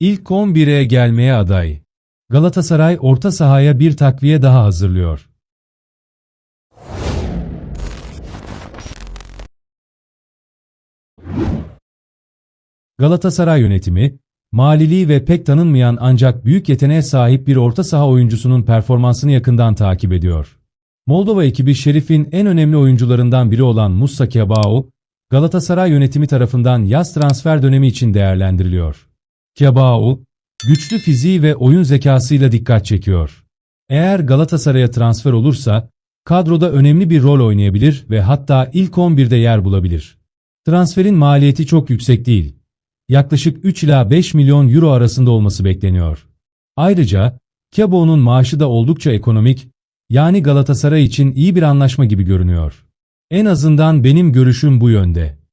İlk 11'e gelmeye aday. Galatasaray orta sahaya bir takviye daha hazırlıyor. Galatasaray yönetimi, maliliği ve pek tanınmayan ancak büyük yeteneğe sahip bir orta saha oyuncusunun performansını yakından takip ediyor. Moldova ekibi Şerif'in en önemli oyuncularından biri olan Musa Kebao, Galatasaray yönetimi tarafından yaz transfer dönemi için değerlendiriliyor. Kebao, güçlü fiziği ve oyun zekasıyla dikkat çekiyor. Eğer Galatasaray'a transfer olursa, kadroda önemli bir rol oynayabilir ve hatta ilk 11'de yer bulabilir. Transferin maliyeti çok yüksek değil. Yaklaşık 3 ila 5 milyon euro arasında olması bekleniyor. Ayrıca, Kebo'nun maaşı da oldukça ekonomik, yani Galatasaray için iyi bir anlaşma gibi görünüyor. En azından benim görüşüm bu yönde.